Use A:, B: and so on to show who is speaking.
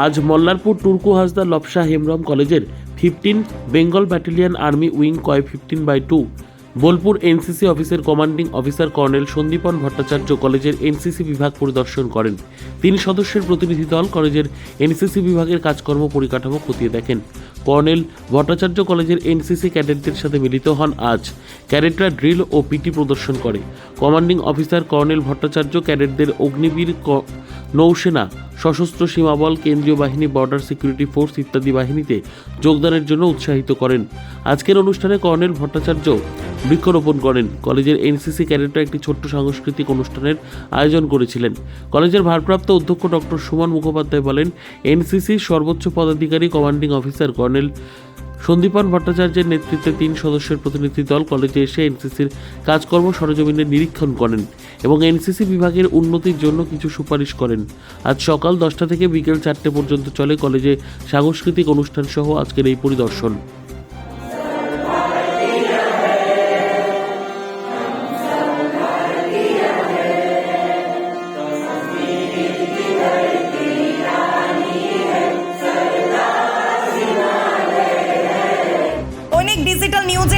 A: আজ মল্লারপুর টুরকু হাসদা লপসা হেমরম কলেজের fifteen Bengal battalion army wing কয় fifteen by two Bolpur NCC অফিসের commanding officer colonel Sandipan Bhattacharya কলেজের এনসিসি বিভাগ পরিদর্শন করেন। তিন সদস্যের প্রতিনিধি দল কলেজের এনসিসি বিভাগের কাজকর্ম পরিকাঠামো খতিয়ে দেখেন। কর্নেল ভট্টাচার্য কলেজের এনসিসি ক্যাডেটদের সাথে মিলিত হন আজ। ক্যাডেটরা ড্রিল ও পিটি প্রদর্শন করে। কমান্ডিং অফিসার কর্নেল ভট্টাচার্য ক্যাডেটদের অগ্নিবীর নৌসেনা সশস্ত্র সীমাবল কেন্দ্রীয় বাহিনী বর্ডার সিকিউরিটি ফোর্স ইত্যাদি বাহিনীতে যোগদানের জন্য উৎসাহিত করেন। আজকের অনুষ্ঠানে কর্নেল ভট্টাচার্য বৃক্ষরোপণ করেন। কলেজের এনসিসি ক্যাডেটরা একটি ছোট্ট সাংস্কৃতিক অনুষ্ঠানের আয়োজন করেছিলেন। কলেজের ভারপ্রাপ্ত অধ্যক্ষ ডক্টর সুমন মুখোপাধ্যায় বলেন, এনসিসির সর্বোচ্চ পদাধিকারী কমান্ডিং অফিসার কর্নেল সন্দীপন ভট্টাচার্যের নেতৃত্বে তিন সদস্যের প্রতিনিধি দল কলেজে এসে এনসিসির কাজকর্ম সরজমিনে নিরীক্ষণ করেন এবং এনসিসি বিভাগের উন্নতির জন্য কিছু সুপারিশ করেন। আজ সকাল দশটা থেকে বিকেল চারটে পর্যন্ত চলে কলেজে সাংস্কৃতিক অনুষ্ঠান সহ আজকের এই পরিদর্শন।